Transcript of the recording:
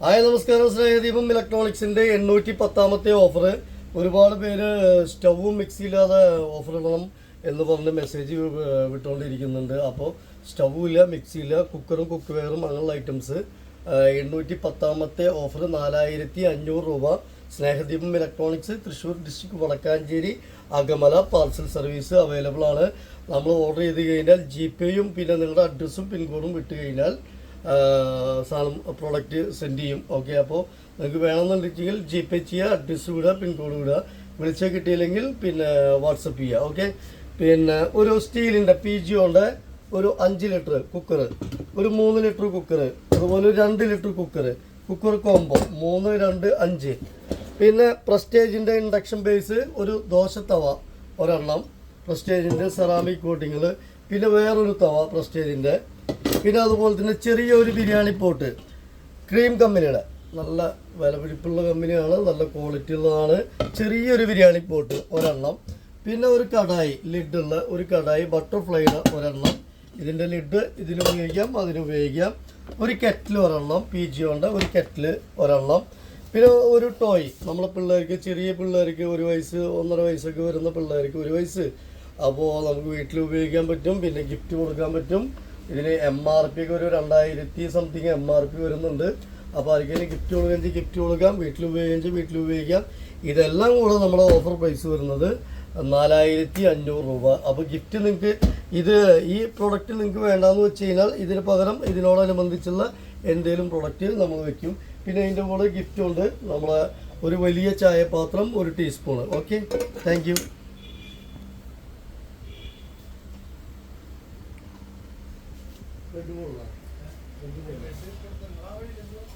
Hi നമസ്കാരം സ്നേഹദീപം ഇലക്ട്രോണിക്സിന്റെ എണ്ണൂറ്റി പത്താമത്തെ ഓഫർ ഒരുപാട് പേര് സ്റ്റൗവും മിക്സി ഇല്ലാതെ ഓഫർ ഇടണം എന്ന് പറഞ്ഞ് മെസ്സേജ് വിട്ടുകൊണ്ടിരിക്കുന്നുണ്ട് അപ്പോൾ സ്റ്റൗവും ഇല്ല മിക്സി ഇല്ല കുക്കറും കുക്ക് വെയറും അങ്ങനെയുള്ള ഐറ്റംസ്. എണ്ണൂറ്റി പത്താമത്തെ ഓഫർ നാലായിരത്തി അഞ്ഞൂറ് രൂപ Snehadeepam electronics Thrissur district Vadakkanchery Akamala parcel service available ആണ് നമ്മൾ ഓർഡർ ചെയ്ത് കഴിഞ്ഞാൽ ജി പേയും പിന്നെ നിങ്ങളുടെ അഡ്രസ്സും പിൻകോഡും വിട്ട് കഴിഞ്ഞാൽ സാധനം പ്രോഡക്റ്റ് സെൻഡ് ചെയ്യും. ഓക്കെ അപ്പോൾ നിങ്ങൾക്ക് വേണമെന്നുണ്ടെങ്കിൽ ജി പേ ചെയ്യുക അഡ്രസ്സ് വിടുക പിൻകോഡ് വിടുക വിളിച്ചാൽ കിട്ടിയില്ലെങ്കിൽ പിന്നെ വാട്സപ്പ് ചെയ്യുക ഓക്കെ പിന്നെ ഒരു സ്റ്റീലിന്റെ പി ഉണ്ട് ഒരു അഞ്ച് ലിറ്റർ കുക്കർ ഒരു മൂന്ന് ലിറ്റർ കുക്കർ അതുപോലെ രണ്ട് ലിറ്റർ കുക്കർ കുക്കർ കോംബോ മൂന്ന് രണ്ട് അഞ്ച്. പിന്നെ പ്രസ്റ്റേജിന്റെ ഇൻഡക്ഷൻ ബേസ് ഒരു ദോശത്തവ ഒരെണ്ണം. പ്രസ്റ്റേജിന്റെ സെറാമിക് കോട്ടിങ്ങൾ പിന്നെ വേറൊരു തവ പ്രസ്റ്റേജിന്റെ പിന്നെ അതുപോലെ തന്നെ ചെറിയൊരു ബിരിയാണി പോട്ട്. ക്രീം കമ്പനിയുടെ. നല്ല വിലപിടിപ്പുള്ള കമ്പനിയാണ് നല്ല ക്വാളിറ്റി ഉള്ളതാണ്. ചെറിയൊരു ബിരിയാണി പോട്ട് ഒരെണ്ണം. പിന്നെ ഒരു കടായി ലിഡുള്ള ഒരു കടായി ബട്ടർഫ്ലൈയുടെ ഒരെണ്ണം. ഇതിന്റെ ലിഡ് ഇതിന് ഉപയോഗിക്കാം അതിന് ഉപയോഗിക്കാം. ഒരു കെറ്റിൽ ഒരെണ്ണം പി ജി ഉണ്ട് ഒരു കെറ്റിൽ ഒരെണ്ണം. പിന്നെ ഒരു ടോയ് നമ്മളെ പിള്ളേർക്ക് ചെറിയ പിള്ളേർക്ക് ഒരു വയസ്സ് ഒന്നര വയസ്സൊക്കെ വരുന്ന പിള്ളേർക്ക് ഒരു വയസ്സ്. അപ്പോൾ നമുക്ക് വീട്ടിൽ ഉപയോഗിക്കാൻ പറ്റും പിന്നെ ഗിഫ്റ്റ് കൊടുക്കാൻ പറ്റും. ഇതിന് എം ആർ പി ഒക്കെ ഒരു രണ്ടായിരത്തി സംതിങ് എം ആർ പി വരുന്നുണ്ട്. അപ്പോൾ ആർക്കെങ്കിലും ഗിഫ്റ്റ് കൊടുക്കുകയും ഗിഫ്റ്റ് കൊടുക്കാം. വീട്ടിൽ ഉപയോഗിക്കാൻ ചെയ്ത് വീട്ടിൽ ഉപയോഗിക്കാം. ഇതെല്ലാം കൂടെ നമ്മുടെ ഓഫർ പ്രൈസ് വരുന്നത് നാലായിരത്തി അഞ്ഞൂറ് രൂപ. അപ്പോൾ ഗിഫ്റ്റ് നിങ്ങൾക്ക് ഇത് ഈ പ്രൊഡക്റ്റ് നിങ്ങൾക്ക് വേണ്ടാന്ന് വെച്ച് കഴിഞ്ഞാൽ ഇതിന് പകരം ഇതിനോടനുബന്ധിച്ചുള്ള എന്തെങ്കിലും പ്രൊഡക്റ്റ് നമ്മൾ വെക്കും. പിന്നെ അതിന്റെ കൂടെ ഗിഫ്റ്റ് ഉണ്ട്. നമ്മളെ ഒരു വലിയ ചായപാത്രം ഒരു ടീസ്പൂണ് ഓക്കെ താങ്ക് ബെഡ് ബോളാണ് ബെഡ് ബോൾ